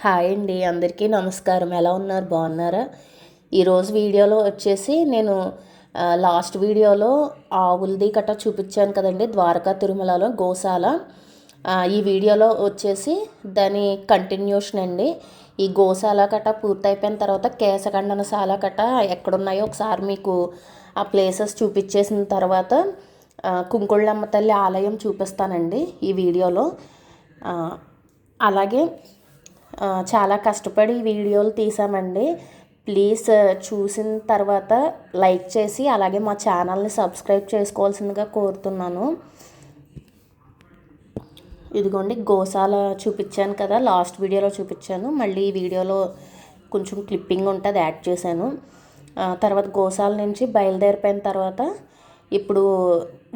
Hi అండి అందరికీ నమస్కారం. ఎలా ఉన్నారు? బాగున్నారా? ఈరోజు వీడియోలో వచ్చేసి నేను లాస్ట్ వీడియోలో ఆవులది కట్ట చూపించాను కదండి ద్వారకా తిరుమలలో గోశాల. ఈ వీడియోలో వచ్చేసి దాని కంటిన్యూషన్ అండి. ఈ గోశాల కట్ట పూర్తయిపోయిన తర్వాత కేశఖండనశాల కట్ట ఎక్కడున్నాయో ఒకసారి మీకు ఆ ప్లేసెస్ చూపించేసిన తర్వాత కుంకుళ్ళమ్మ తల్లి ఆలయం చూపిస్తానండి ఈ వీడియోలో. అలాగే చాలా కష్టపడి వీడియోలు తీసామండి. ప్లీజ్ చూసిన తర్వాత లైక్ చేసి అలాగే మా ఛానల్ని సబ్స్క్రైబ్ చేసుకోవాల్సిందిగా కోరుతున్నాను. ఇదిగోండి గోశాల చూపించాను కదా లాస్ట్ వీడియోలో చూపించాను. మళ్ళీ ఈ వీడియోలో కొంచెం క్లిప్పింగ్ ఉంటుంది యాడ్ చేశాను. తర్వాత గోశాల నుంచి బయలుదేరిపోయిన తర్వాత ఇప్పుడు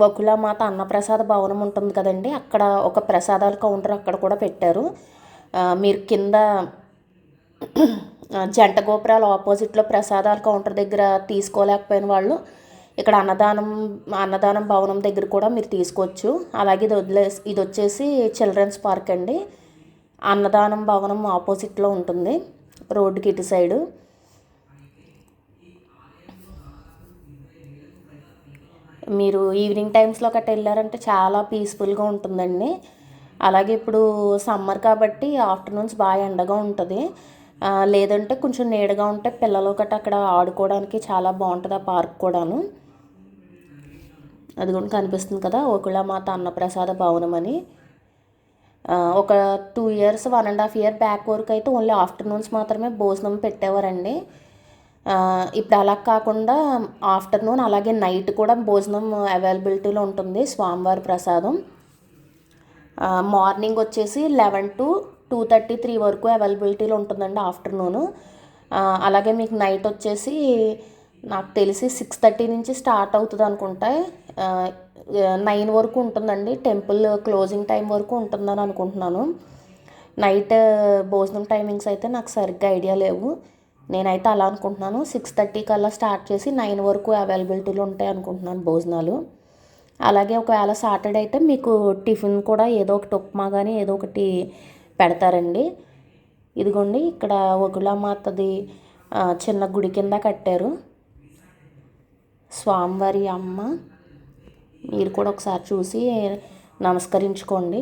వకులామాత అన్నప్రసాద భవనం ఉంటుంది కదండి అక్కడ ఒక ప్రసాదాల కౌంటర్ అక్కడ కూడా పెట్టారు. మీరు కింద జంట గోపురాల ఆపోజిట్లో ప్రసాదాల కౌంటర్ దగ్గర తీసుకోలేకపోయిన వాళ్ళు ఇక్కడ అన్నదానం అన్నదానం భవనం దగ్గర కూడా మీరు తీసుకోవచ్చు. అలాగే ఇది వదిలేసి ఇది వచ్చేసి చిల్డ్రన్స్ పార్క్ అండి. అన్నదానం భవనం ఆపోజిట్లో ఉంటుంది రోడ్డుకి ఇటు సైడు. మీరు ఈవినింగ్ టైమ్స్లో గట్రా వెళ్ళారంటే చాలా పీస్ఫుల్గా ఉంటుందండి. అలాగే ఇప్పుడు సమ్మర్ కాబట్టి ఆఫ్టర్నూన్స్ బాగా ఎండగా ఉంటుంది. లేదంటే కొంచెం నీడగా ఉంటే పిల్లలు గట్ట అక్కడ ఆడుకోవడానికి చాలా బాగుంటుంది ఆ పార్క్ కూడాను. అది కూడా కనిపిస్తుంది కదా మాత అన్నప్రసాద భవనం అని. ఒక two years one and half year back వరకు అయితే ఓన్లీ ఆఫ్టర్నూన్స్ మాత్రమే భోజనం పెట్టేవారండి. ఇప్పుడు అలా కాకుండా ఆఫ్టర్నూన్ అలాగే నైట్ కూడా భోజనం అవైలబిలిటీలో ఉంటుంది స్వామివారి ప్రసాదం. మార్నింగ్ వచ్చేసి eleven to two thirty three వరకు అవైలబిలిటీలో ఉంటుందండి ఆఫ్టర్నూను. అలాగే మీకు నైట్ వచ్చేసి నాకు తెలిసి సిక్స్ థర్టీ నుంచి స్టార్ట్ అవుతుంది అనుకుంటా. నైన్ వరకు ఉంటుందండి. టెంపుల్ క్లోజింగ్ టైం వరకు ఉంటుందని అనుకుంటున్నాను. నైట్ భోజనం టైమింగ్స్ అయితే నాకు సరిగ్గా ఐడియా లేవు. నేనైతే అలా అనుకుంటున్నాను. సిక్స్ థర్టీ కల్లా స్టార్ట్ చేసి నైన్ వరకు అవైలబిలిటీలో ఉంటాయి అనుకుంటున్నాను భోజనాలు. అలాగే ఒకవేళ సాటర్డే అయితే మీకు టిఫిన్ కూడా ఏదో ఒకటి ఉప్మా కానీ ఏదో ఒకటి పెడతారండి. ఇదిగోండి ఇక్కడ ఒగులామాతది చిన్న గుడి కింద కట్టారు. స్వామివారి అమ్మ మీరు కూడా ఒకసారి చూసి నమస్కరించుకోండి.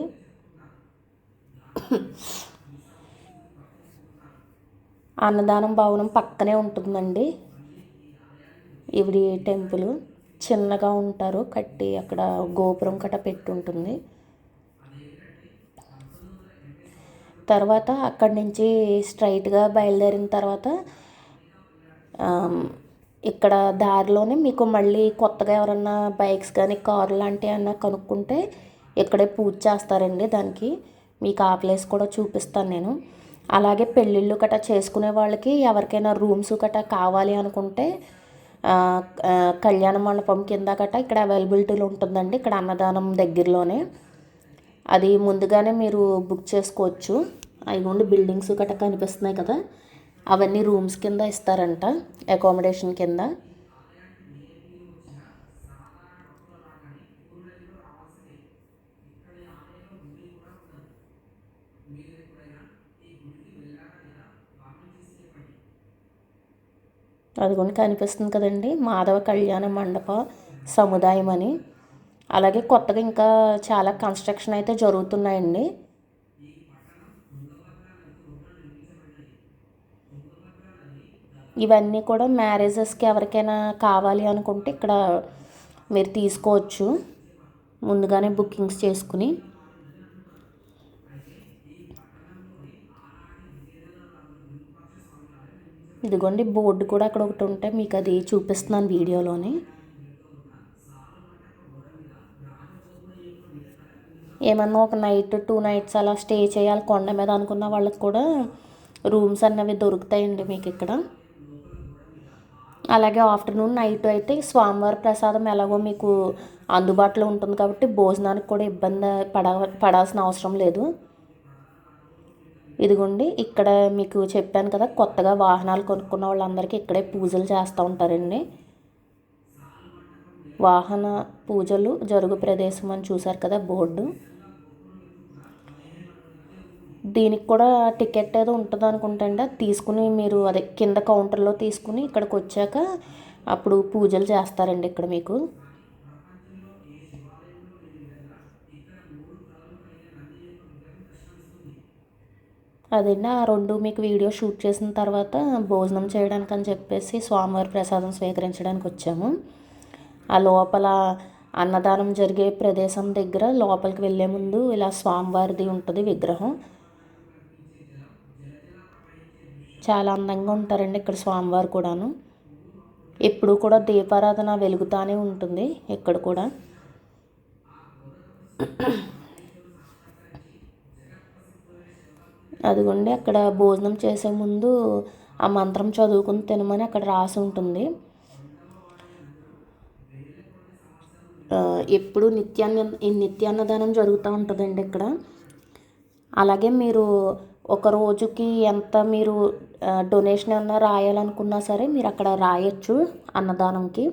అన్నదానం భవనం పక్కనే ఉంటుందండి. ఇవిడి టెంపుల్. చిన్నగా ఉంటారు కట్టి అక్కడ గోపురం కట్ట పెట్టి ఉంటుంది తర్వాత అక్కడి నుంచి స్ట్రైట్గా బయలుదేరిన తర్వాత ఇక్కడ దారిలోనే మీకు మళ్ళీ కొత్తగా ఎవరన్నా బైక్స్ కానీ కార్ లాంటివి అన్నా కనుక్కుంటే ఇక్కడే పూజ చేస్తారండి దానికి. మీకు ఆ ప్లేస్ కూడా చూపిస్తాను నేను. అలాగే పెళ్ళిళ్ళు గట్రా చేసుకునే వాళ్ళకి ఎవరికైనా రూమ్స్ గట్రా కావాలి అనుకుంటే కళ్యాణ మండపం కింద గట్ట ఇక్కడ అవైలబిలిటీలో ఉంటుందండి ఇక్కడ అన్నదానం దగ్గరలోనే. అది ముందుగానే మీరు బుక్ చేసుకోవచ్చు. అవి బిల్డింగ్స్ గట్ట కనిపిస్తున్నాయి కదా అవన్నీ రూమ్స్ కింద ఇస్తారంట అకామిడేషన్ కింద. అది కూడా కనిపిస్తుంది కదండి. మాధవ కళ్యాణ మండప సముదాయం అని అలాగే కొత్తగా ఇంకా చాలా కన్స్ట్రక్షన్ అయితే జరుగుతున్నాయండి. ఇవన్నీ కూడా మ్యారేజెస్కి ఎవరికైనా కావాలి అనుకుంటే ఇక్కడ మీరు తీసుకోవచ్చు. ముందుగానే బుకింగ్స్ చేసుకుని. ఇదిగోండి బోర్డు కూడా అక్కడ ఒకటి ఉంటే మీకు అది చూపిస్తున్నాను వీడియోలోని. ఏమన్నా ఒక నైట్ టూ నైట్స్ అలా స్టే చేయాలి కొండ మీద అనుకున్న వాళ్ళకి కూడా రూమ్స్ అన్నవి దొరుకుతాయండి మీకు ఇక్కడ. అలాగే ఆఫ్టర్నూన్ నైట్ అయితే స్వామివారి ప్రసాదం ఎలాగో మీకు అందుబాటులో ఉంటుంది కాబట్టి భోజనానికి కూడా ఇబ్బంది పడ పడాల్సిన అవసరం లేదు. ఇదిగోండి ఇక్కడ మీకు చెప్పాను కదా కొత్తగా వాహనాలు కొనుక్కున్న వాళ్ళందరికీ ఇక్కడే పూజలు చేస్తూ ఉంటారండి. వాహన పూజలు జరుగు ప్రదేశం అని చూసారు కదా బోర్డు. దీనికి కూడా టికెట్ ఏదో ఉంటుంది అనుకుంటండి అది తీసుకుని మీరు అదే కింద కౌంటర్లో తీసుకుని ఇక్కడికి వచ్చాక అప్పుడు పూజలు చేస్తారండి ఇక్కడ మీకు. అదండి ఆ రెండు మీకు వీడియో షూట్ చేసిన తర్వాత భోజనం చేయడానికి అని చెప్పేసి స్వామివారి ప్రసాదం స్వీకరించడానికి వచ్చాము. ఆ లోపల అన్నదానం జరిగే ప్రదేశం దగ్గర లోపలికి వెళ్ళే ముందు ఇలా స్వామివారిది ఉంటుంది విగ్రహం. చాలా అందంగా ఉంటారండి ఇక్కడ స్వామివారు కూడాను. ఎప్పుడు కూడా దీపారాధన వెలుగుతానే ఉంటుంది ఇక్కడ కూడా. అదిగోండి అక్కడ భోజనం చేసే ముందు ఆ మంత్రం చదువుకుని తినమని అక్కడ రాసి ఉంటుంది. ఎప్పుడు నిత్యాన్న నిత్యాన్నదానం జరుగుతూ ఉంటుందండి ఇక్కడ. అలాగే మీరు ఒక రోజుకి ఎంత మీరు డొనేషన్ ఏమన్నా రాయాలనుకున్నా సరే మీరు అక్కడ రాయొచ్చు అన్నదానంకి.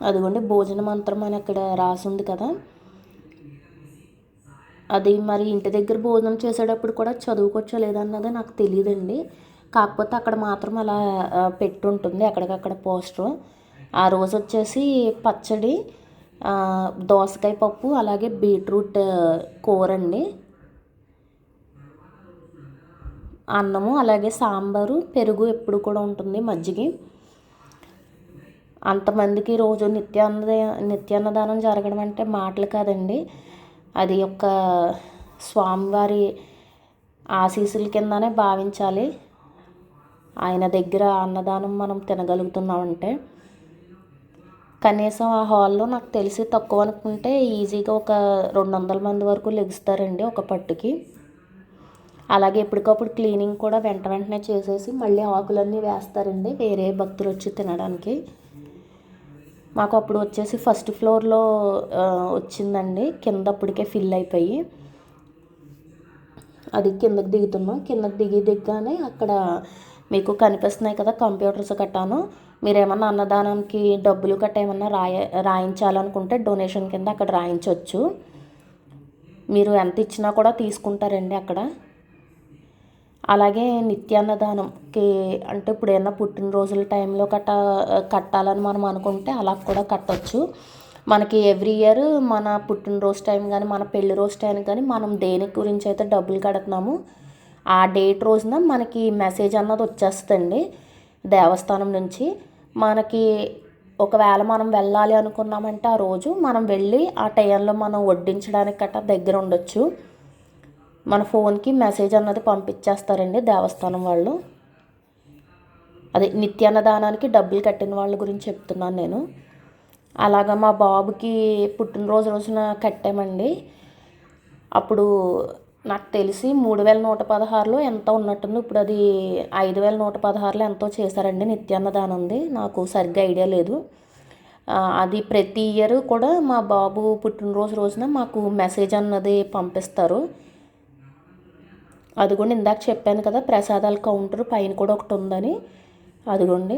అదిగోండి భోజన మంత్రం అని అక్కడ రాసి ఉంది కదా. అది మరి ఇంటి దగ్గర భోజనం చేసేటప్పుడు కూడా చదువుకోవచ్చో లేదన్నది నాకు తెలియదండి కాకపోతే అక్కడ మాత్రం అలా పెట్టుంటుంది అక్కడికక్కడ పోస్టర్ ఆ రోజు వచ్చేసి పచ్చడి దోసకాయ పప్పు అలాగే బీట్రూట్ కూర అండి అన్నము అలాగే సాంబారు పెరుగు ఎప్పుడు కూడా ఉంటుంది మజ్జిగి. అంతమందికి రోజు నిత్యాన్న నిత్యాన్నదానం జరగడం అంటే మాటలు కాదండి. అది ఒక స్వామివారి ఆశీస్సుల కిందనే భావించాలి. ఆయన దగ్గర అన్నదానం మనం తినగలుగుతున్నామంటే. కనీసం ఆ హాల్లో నాకు తెలిసి తక్కువ అనుకుంటే ఈజీగా ఒక రెండు వందల మంది వరకు లెగుస్తారండి ఒక పట్టుకి. అలాగే ఎప్పటికప్పుడు క్లీనింగ్ కూడా వెంట వెంటనే చేసేసి మళ్ళీ ఆకులన్నీ వేస్తారండి వేరే భక్తులు వచ్చి తినడానికి. మాకు అప్పుడు వచ్చేసి ఫస్ట్ ఫ్లోర్లో వచ్చిందండి. కింద అప్పటికే ఫిల్ అయిపోయి. అది కిందకి దిగుతున్నాం. కిందకి దిగి దిగ్గానే అక్కడ మీకు కనిపిస్తున్నాయి కదా కంప్యూటర్స్ కట్టాను. మీరు ఏమన్నా అన్నదానానికి డబ్బులు కట్ట ఏమన్నా రాయ రాయించాలనుకుంటే డొనేషన్ కింద అక్కడ రాయించవచ్చు మీరు ఎంత ఇచ్చినా కూడా తీసుకుంటారండి అక్కడ. అలాగే నిత్యాన్నదానంకి అంటే ఇప్పుడు ఏమన్నా పుట్టినరోజుల టైంలో కట్ట కట్టాలని మనం అనుకుంటే అలా కూడా కట్టొచ్చు. మనకి ఎవ్రీ ఇయర్ మన పుట్టినరోజు టైం కానీ మన పెళ్ళి రోజు టైం కానీ మనం దేని గురించి అయితే డబ్బులు కడుతున్నాము ఆ డేట్ రోజున మనకి మెసేజ్ అన్నది వచ్చేస్తుందండి దేవస్థానం నుంచి. మనకి ఒకవేళ మనం వెళ్ళాలి అనుకున్నామంటే ఆ రోజు మనం వెళ్ళి ఆ టైంలో మనం వడ్డించడానికి గట్రా దగ్గర ఉండొచ్చు. మన ఫోన్కి మెసేజ్ అన్నది పంపించేస్తారండి దేవస్థానం వాళ్ళు. అదే నిత్యాన్నదానానికి డబ్బులు కట్టిన వాళ్ళ గురించి చెప్తున్నాను నేను. అలాగా మా బాబుకి పుట్టినరోజు రోజున కట్టామండి. అప్పుడు నాకు తెలిసి మూడు వేల నూట పదహారులో ఎంత ఉన్నట్టుంది ఇప్పుడు అది ఐదు వేల నూట పదహారులో ఎంతో చేశారండి నిత్యాన్నదానంది నాకు సరిగ్గా ఐడియా లేదు. అది ప్రతి ఇయర్ కూడా మా బాబు పుట్టినరోజు రోజున మాకు మెసేజ్ అన్నది పంపిస్తారు. అదిగోండి ఇందాక చెప్పాను కదా ప్రసాదాల కౌంటర్ పైన కూడా ఒకటి ఉందని. అదిగోండి.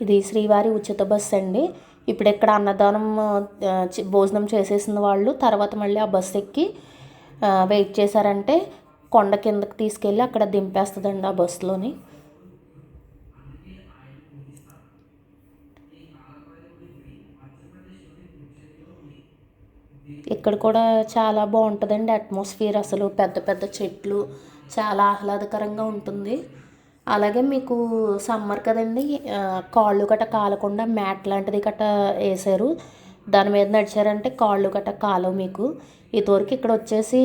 ఇది శ్రీవారి ఉచిత బస్సు అండి. ఇప్పుడు ఇక్కడ అన్నదానం భోజనం చేసేసిన వాళ్ళు తర్వాత మళ్ళీ ఆ బస్సు ఎక్కి వెయిట్ చేశారంటే కొండ కిందకి తీసుకెళ్ళి అక్కడ దింపేస్తుందండి ఆ బస్సులోని. ఇక్కడ కూడా చాలా బాగుంటుందండి అట్మాస్ఫియర్ అసలు. పెద్ద పెద్ద చెట్లు చాలా ఆహ్లాదకరంగా ఉంటుంది. అలాగే మీకు సమ్మర్ కదండి కాళ్ళు గట్ట కాలకుండా మ్యాట్ లాంటిది గట్ట వేసారు దాని మీద నడిచారంటే కాళ్ళు గట్ట కాలవు మీకు. ఇదివరకు ఇక్కడ వచ్చేసి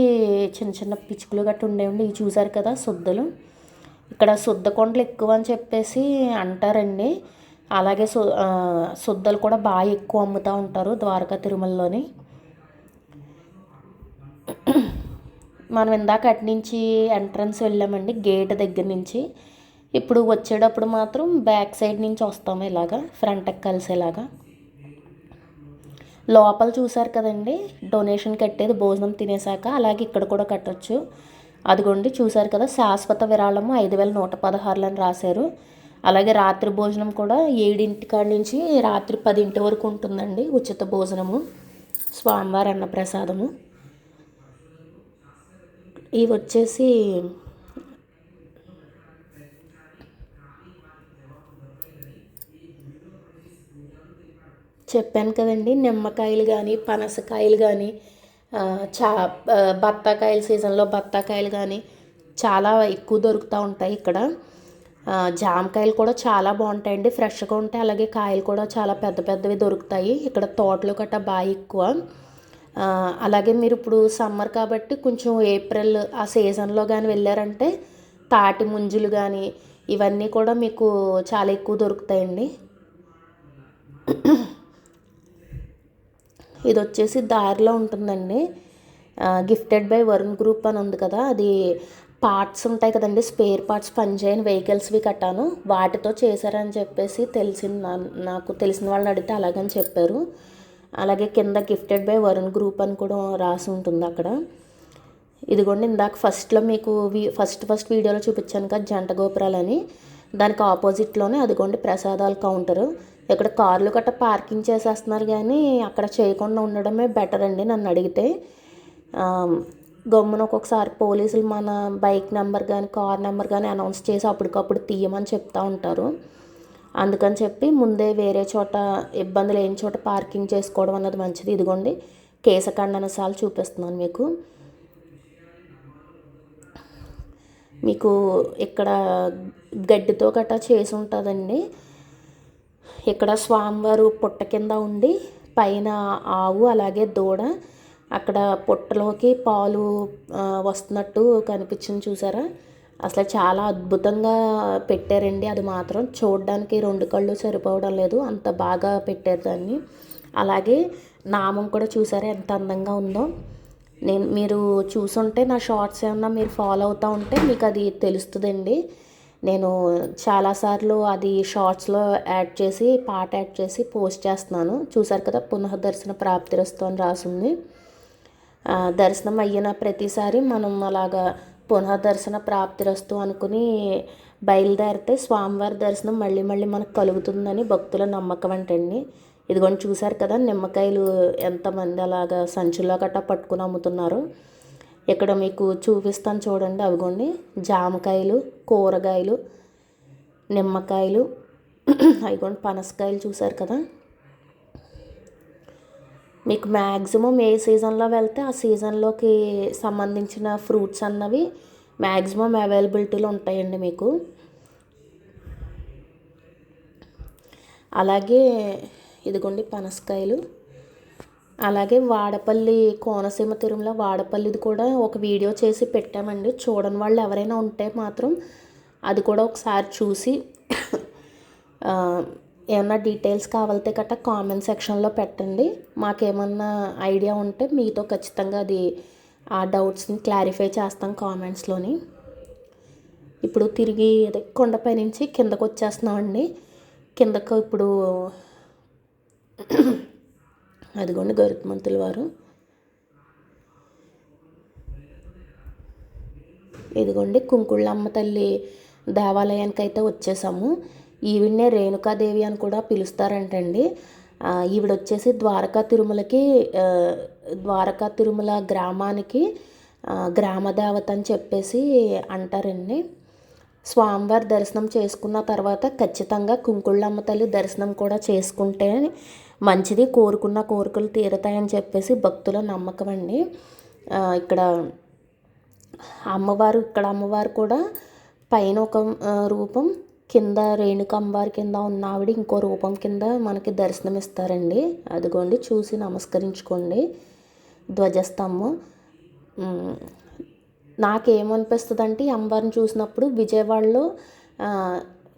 చిన్న చిన్న పిచ్చుకలు గట్ట ఉండేవండి ఇవి చూసారు కదా శుద్ధలు. ఇక్కడ శుద్ధ కొండలు ఎక్కువ అని చెప్పేసి అంటారండి. అలాగే సు శుద్ధలు కూడా బాగా ఎక్కువ అమ్ముతూ ఉంటారు ద్వారకా తిరుమలలోని. మనం ఇందాక అటు నుంచి ఎంట్రన్స్ వెళ్ళామండి గేట్ దగ్గర నుంచి. ఇప్పుడు వచ్చేటప్పుడు మాత్రం బ్యాక్ సైడ్ నుంచి వస్తాము ఇలాగా ఫ్రంట్కి కలిసేలాగా. లోపల చూసారు కదండి డొనేషన్ కట్టేది భోజనం తినేశాక అలాగే ఇక్కడ కూడా కట్టొచ్చు. అదిగోండి చూసారు కదా శాశ్వత విరాళము ఐదు వేల నూట పదహారులు అని రాశారు. అలాగే రాత్రి భోజనం కూడా ఏడింటి కాడి నుంచి రాత్రి పదింటి వరకు ఉంటుందండి ఉచిత భోజనము స్వామివారి అన్నప్రసాదము. ఇవి వచ్చేసి చెప్పాను కదండి నిమ్మకాయలు కానీ పనసకాయలు కానీ చా బత్తాకాయల సీజన్లో బత్తాకాయలు కానీ చాలా ఎక్కువ దొరుకుతూ ఉంటాయి ఇక్కడ. జామకాయలు కూడా చాలా బాగుంటాయండి ఫ్రెష్గా ఉంటాయి అలాగే కాయలు కూడా చాలా పెద్ద పెద్దవి దొరుకుతాయి. ఇక్కడ తోటలు గట్రా బాగా ఎక్కువ. అలాగే మీరు ఇప్పుడు సమ్మర్ కాబట్టి కొంచెం ఏప్రిల్ ఆ సీజన్లో కానీ వెళ్ళారంటే తాటి ముంజులు కానీ ఇవన్నీ కూడా మీకు చాలా ఎక్కువ దొరుకుతాయండి. ఇది వచ్చేసి దారిలో ఉంటుందండి. గిఫ్టెడ్ బై వరుణ్ గ్రూప్ అని ఉంది కదా అది పార్ట్స్ ఉంటాయి కదండి స్పేర్ పార్ట్స్ పనిచేయని వెహికల్స్వి కట్టాను. వాటితో చేశారని చెప్పేసి తెలిసింది నాకు తెలిసిన వాళ్ళని అడిగితే అలాగని చెప్పారు. అలాగే కింద గిఫ్టెడ్ బై వరుణ్ గ్రూప్ అని కూడా రాసి ఉంటుంది అక్కడ. ఇదిగోండి ఇందాక ఫస్ట్లో మీకు ఫస్ట్ ఫస్ట్ వీడియోలో చూపించాను కదా జంట గోపురాలని. దానికి ఆపోజిట్లోనే అదిగోండి ప్రసాదాల కౌంటరు ఇక్కడ కార్లు గట్ట పార్కింగ్ చేసేస్తున్నారు కానీ అక్కడ చేయకుండా ఉండడమే బెటర్ అండి నన్ను అడిగితే. గమ్మున ఒక్కొక్కసారి పోలీసులు మన బైక్ నెంబర్ కానీ కార్ నెంబర్ కానీ అనౌన్స్ చేసి అప్పటికప్పుడు తీయమని చెప్తూ ఉంటారు. అందుకని చెప్పి ముందే వేరే చోట ఇబ్బంది లేని చోట పార్కింగ్ చేసుకోవడం అన్నది మంచిది. ఇదిగోండి కేశఖండనసాలు చూపిస్తున్నాను మీకు. మీకు ఇక్కడ గడ్డితో గట్టా చేసి ఉంటుందండి. ఇక్కడ స్వామివారు పుట్ట కింద ఉండి పైన ఆవు అలాగే దూడ అక్కడ పుట్టలోకి పాలు వస్తున్నట్టు కనిపించింది చూసారా? అసలు చాలా అద్భుతంగా పెట్టారండి. అది మాత్రం చూడడానికి రెండు కళ్ళు సరిపోవడం లేదు. అంత బాగా పెట్టారు దాన్ని. అలాగే నామం కూడా చూసారా ఎంత అందంగా ఉందో? నేను మీరు చూసుంటే నా షార్ట్స్ ఏమన్నా మీరు ఫాలో అవుతూ ఉంటే మీకు అది తెలుస్తుందండి. నేను చాలాసార్లు అది షార్ట్స్లో యాడ్ చేసి పాట యాడ్ చేసి పోస్ట్ చేస్తున్నాను. చూసారు కదా పునఃదర్శన ప్రాప్తిరస్తు అని రాసింది. దర్శనం అయిన ప్రతిసారి మనం అలాగా పునఃదర్శన ప్రాప్తిరస్తు అనుకుని బయలుదేరితే స్వామివారి దర్శనం మళ్ళీ మళ్ళీ మనకు కలుగుతుందని భక్తుల నమ్మకం అంటండి ఇదిగోండి చూశారు కదా నిమ్మకాయలు ఎంతమంది అలాగా సంచుల్లో గట్టా పట్టుకుని అమ్ముతున్నారు. ఇక్కడ మీకు చూపిస్తాను చూడండి అవిగోండి. జామకాయలు కూరగాయలు నిమ్మకాయలు అవిగోండి పనసకాయలు చూశారు కదా. మీకు మ్యాక్సిమం ఏ సీజన్లో వెళ్తే ఆ సీజన్లోకి సంబంధించిన ఫ్రూట్స్ అన్నవి మ్యాక్సిమం అవైలబిలిటీలో ఉంటాయండి మీకు. అలాగే ఇదిగోండి పనసకాయలు. అలాగే వాడపల్లి కోనసీమ తిరుమల వాడపల్లిది కూడా ఒక వీడియో చేసి పెట్టామండి. చూడని వాళ్ళు ఎవరైనా ఉంటే మాత్రం అది కూడా ఒకసారి చూసి ఏమన్నా డీటెయిల్స్ కావాలితే గట్ట కామెంట్ సెక్షన్లో పెట్టండి. మాకేమన్నా ఐడియా ఉంటే మీతో ఖచ్చితంగా అది ఆ డౌట్స్ని క్లారిఫై చేస్తాం కామెంట్స్లోని ఇప్పుడు తిరిగి అదే కొండపై నుంచి కిందకు వచ్చేస్తున్నామండి కిందకు ఇప్పుడు అదిగోండి గరుత్మంతుల వారు. ఇదిగోండి కుంకుళ్ళమ్మ తల్లి దేవాలయానికి అయితే వచ్చేసాము. ఈవిడనే రేణుకాదేవి అని కూడా పిలుస్తారంటండి. ఈవిడ వచ్చేసి ద్వారకా తిరుమలకి ద్వారకా తిరుమల గ్రామానికి గ్రామదేవత అని చెప్పేసి అంటారండి. స్వామివారి దర్శనం చేసుకున్న తర్వాత ఖచ్చితంగా కుంకుళ్ళమ్మ తల్లి దర్శనం కూడా చేసుకుంటే మంచిది కోరుకున్న కోరికలు తీరుతాయని చెప్పేసి భక్తుల నమ్మకం అండి. ఇక్కడ అమ్మవారు ఇక్కడ అమ్మవారు కూడా పైన ఒక రూపం కింద రేణుక అమ్మవారి కింద ఉన్న ఆవిడ ఇంకో రూపం కింద మనకి దర్శనం ఇస్తారండి. అదిగోండి చూసి నమస్కరించుకోండి. ధ్వజస్తంభం. నాకేమనిపిస్తుంది అంటే ఈ అమ్మవారిని చూసినప్పుడు విజయవాడలో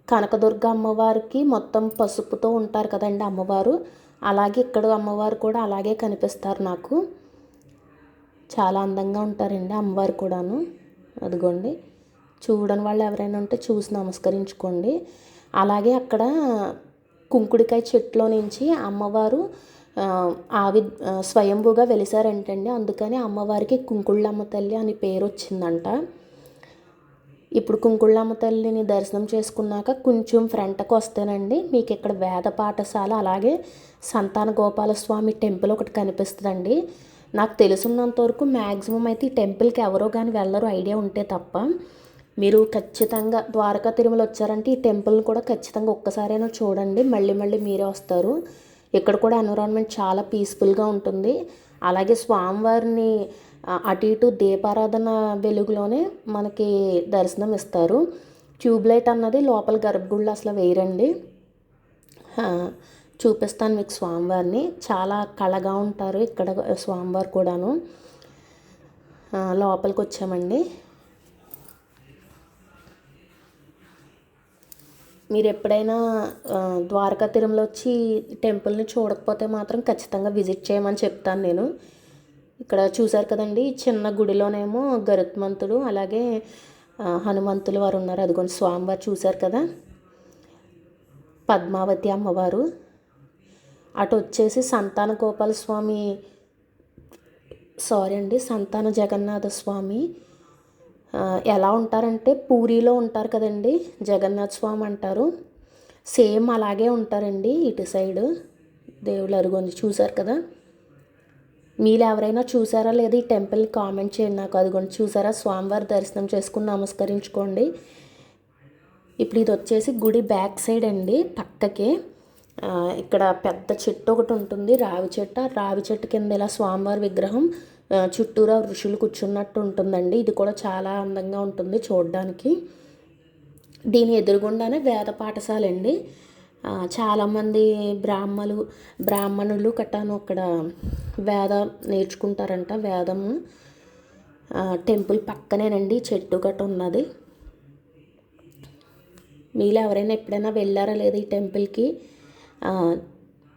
కనకదుర్గ అమ్మవారికి మొత్తం పసుపుతో ఉంటారు కదండి అమ్మవారు. అలాగే ఇక్కడ అమ్మవారు కూడా అలాగే కనిపిస్తారు నాకు. చాలా అందంగా ఉంటారండి అమ్మవారు కూడాను. అదిగోండి. చూడని వాళ్ళు ఎవరైనా ఉంటే చూసి నమస్కరించుకోండి. అలాగే అక్కడ కుంకుడికాయ చెట్లో నుంచి అమ్మవారు ఆవి స్వయంభూగా వెలిసారంటండి. అందుకని అమ్మవారికి కుంకుళ్ళమ్మ తల్లి అని పేరు వచ్చిందంట ఇప్పుడు కుంకుళ్ళమ్మ తల్లిని దర్శనం చేసుకున్నాక కొంచెం ఫ్రంట్కి వస్తేనండి మీకు ఇక్కడ వేద పాఠశాల అలాగే సంతాన గోపాలస్వామి టెంపుల్ ఒకటి కనిపిస్తుందండి. నాకు తెలుసున్నంత వరకు మ్యాక్సిమం అయితే ఈ టెంపుల్కి ఎవరో కానీ వెళ్ళరు ఐడియా ఉంటే తప్ప. మీరు ఖచ్చితంగా ద్వారకా తిరుమల వచ్చారంటే ఈ టెంపుల్ని కూడా ఖచ్చితంగా ఒక్కసారైనా చూడండి. మళ్ళీ మళ్ళీ మీరే వస్తారు. ఇక్కడ కూడా ఎన్విరాన్మెంట్ చాలా పీస్ఫుల్గా ఉంటుంది. అలాగే స్వామివారిని అటు ఇటు దీపారాధన వెలుగులోనే మనకి దర్శనం ఇస్తారు. ట్యూబ్ లైట్ అన్నది లోపల గర్భగుడిలో అసలు వేయరండి. చూపిస్తాను మీకు స్వామివారిని. చాలా కళగా ఉంటారు ఇక్కడ స్వామివారు కూడాను. లోపలికి వచ్చామండి. మీరు ఎప్పుడైనా ద్వారకా తిరుమల వచ్చి టెంపుల్ని చూడకపోతే మాత్రం ఖచ్చితంగా విజిట్ చేయమని చెప్తాను నేను. ఇక్కడ చూసారు కదండి చిన్న గుడిలోనేమో గరుత్మంతుడు అలాగే హనుమంతులు వారు ఉన్నారు. అదిగోండి స్వామివారు చూశారు కదా పద్మావతి అమ్మవారు. అటు వచ్చేసి సంతాన గోపాల స్వామి సారీ అండి సంతాన జగన్నాథ స్వామి ఎలా ఉంటారంటే పూరిలో ఉంటారు కదండి జగన్నాథ్ స్వామి అంటారు. సేమ్ అలాగే ఉంటారండి ఇటు సైడు. దేవుళ్ళు అరుగొంది చూసారు కదా. మీరు ఎవరైనా చూసారా లేదా ఈ టెంపుల్ కామెంట్ చేయండి నాకు అదిగోండి చూసారా స్వామివారి దర్శనం చేసుకుని నమస్కరించుకోండి. ఇప్పుడు ఇది వచ్చేసి గుడి బ్యాక్ సైడ్ అండి పక్కకే. ఇక్కడ పెద్ద చెట్టు ఒకటి ఉంటుంది రావి చెట్టు. ఆ రావి చెట్టు కింద ఇలా స్వామివారి విగ్రహం చుట్టూరా ఋషులు కూర్చున్నట్టు ఉంటుందండి. ఇది కూడా చాలా అందంగా ఉంటుంది చూడడానికి. దీని ఎదురుగుండానే వేద పాఠశాల అండి చాలామంది బ్రాహ్మలు బ్రాహ్మణులు కట్టాను అక్కడ వేద నేర్చుకుంటారంట వేదము. టెంపుల్ పక్కనేనండి చెట్టు గట్ట ఉన్నది. మీలో ఎవరైనా ఎప్పుడైనా వెళ్ళారా లేదా ఈ టెంపుల్కి?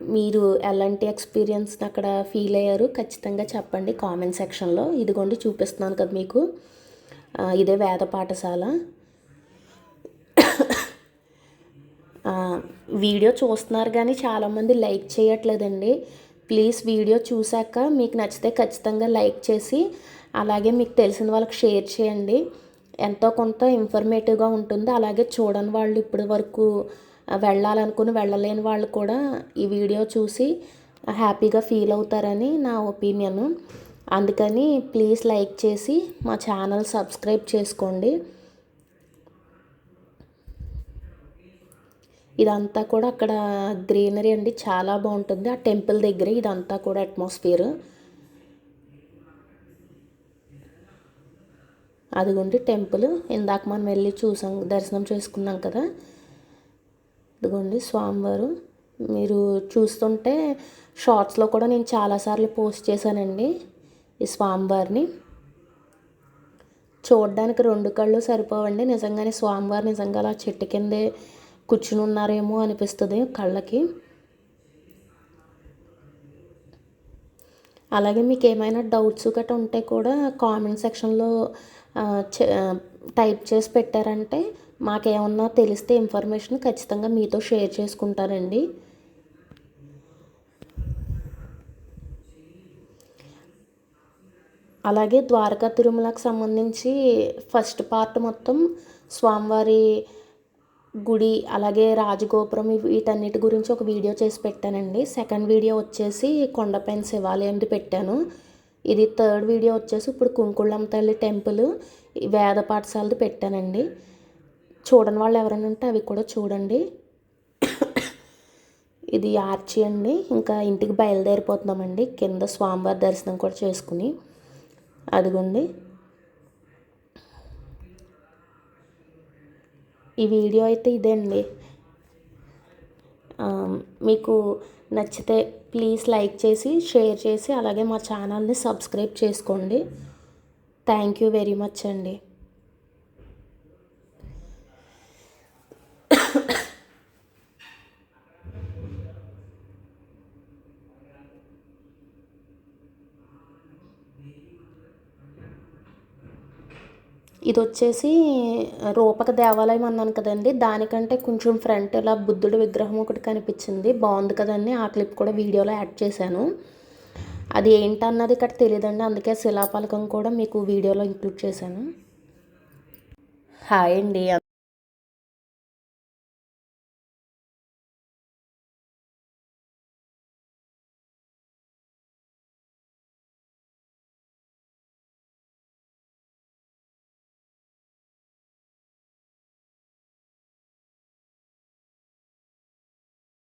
మీరు ఎలాంటి ఎక్స్పీరియన్స్ అక్కడ ఫీల్ అయ్యారు? ఖచ్చితంగా చెప్పండి కామెంట్ సెక్షన్లో ఇదిగోండి చూపిస్తున్నాను కదా మీకు. ఇదే వేద పాఠశాల. వీడియో చూస్తున్నారు కానీ చాలామంది లైక్ చేయట్లేదండి. ప్లీజ్ వీడియో చూశాక మీకు నచ్చితే ఖచ్చితంగా లైక్ చేసి అలాగే మీకు తెలిసిన వాళ్ళకి షేర్ చేయండి. ఎంతో కొంత ఇన్ఫర్మేటివ్గా ఉంటుంది. అలాగే చూడని వాళ్ళు ఇప్పటి వరకు వెళ్ళాలనుకుని వెళ్ళలేని వాళ్ళు కూడా ఈ వీడియో చూసి హ్యాపీగా ఫీల్ అవుతారని నా ఒపీనియన్. అందుకని ప్లీజ్ లైక్ చేసి మా ఛానల్ సబ్స్క్రైబ్ చేసుకోండి. ఇదంతా కూడా అక్కడ గ్రీనరీ అండి చాలా బాగుంటుంది. ఆ టెంపుల్ దగ్గర ఇదంతా కూడా అట్మాస్ఫియర్. అదిగోండి టెంపుల్. ఇందాక మనం వెళ్ళి చూసాం దర్శనం చేసుకున్నాం కదా. ఇదిగోండి స్వామివారు మీరు చూస్తుంటే షార్ట్స్లో కూడా నేను చాలాసార్లు పోస్ట్ చేశానండి ఈ స్వామివారిని. చూడడానికి రెండు కళ్ళు సరిపోవండి. నిజంగానే స్వామివారు నిజంగా అలా చెట్టు కిందే కూర్చుని ఉన్నారేమో అనిపిస్తుంది కళ్ళకి. అలాగే మీకు ఏమైనా డౌట్స్ గట్రా ఉంటే కూడా కామెంట్ సెక్షన్లో చే- టైప్ చేసి పెట్టారంటే మాకేమన్నా తెలిస్తే ఇన్ఫర్మేషన్ ఖచ్చితంగా మీతో షేర్ చేసుకుంటానండి. అలాగే ద్వారకా తిరుమలకు సంబంధించి ఫస్ట్ పార్ట్ మొత్తం స్వామివారి గుడి అలాగే రాజగోపురం వీటన్నిటి గురించి ఒక వీడియో చేసి పెట్టానండి. సెకండ్ వీడియో వచ్చేసి కొండపైన శివాలయంది పెట్టాను. ఇది థర్డ్ వీడియో వచ్చేసి ఇప్పుడు కుంకుళ్ళం తల్లి టెంపుల్ వేద పాఠశాలది పెట్టానండి. చూడని వాళ్ళు ఎవరైనా ఉంటే అవి కూడా చూడండి. ఇది ఆర్చి అండి. ఇంకా ఇంటికి బయలుదేరిపోతున్నామండి. కింద స్వామివారి దర్శనం కూడా చేసుకుని అదిగోండి. ఈ వీడియో అయితే ఇదే అండి. మీకు నచ్చితే ప్లీజ్ లైక్ చేసి షేర్ చేసి అలాగే మా ఛానల్ని సబ్స్క్రైబ్ చేసుకోండి. థ్యాంక్ యూ వెరీ మచ్ అండి. ఇది వచ్చేసి రూపక దేవాలయం అన్నాను కదండి. దానికంటే కొంచెం ఫ్రంట్ ఇలా బుద్ధుడి విగ్రహం ఒకటి కనిపించింది. బాగుంది కదండి. ఆ క్లిప్ కూడా వీడియోలో యాడ్ చేశాను. అది ఏంటన్నది ఇక్కడ తెలియదండి అందుకే శిలాపలకం కూడా మీకు వీడియోలో ఇంక్లూడ్ చేశాను. హాయ్ అండి.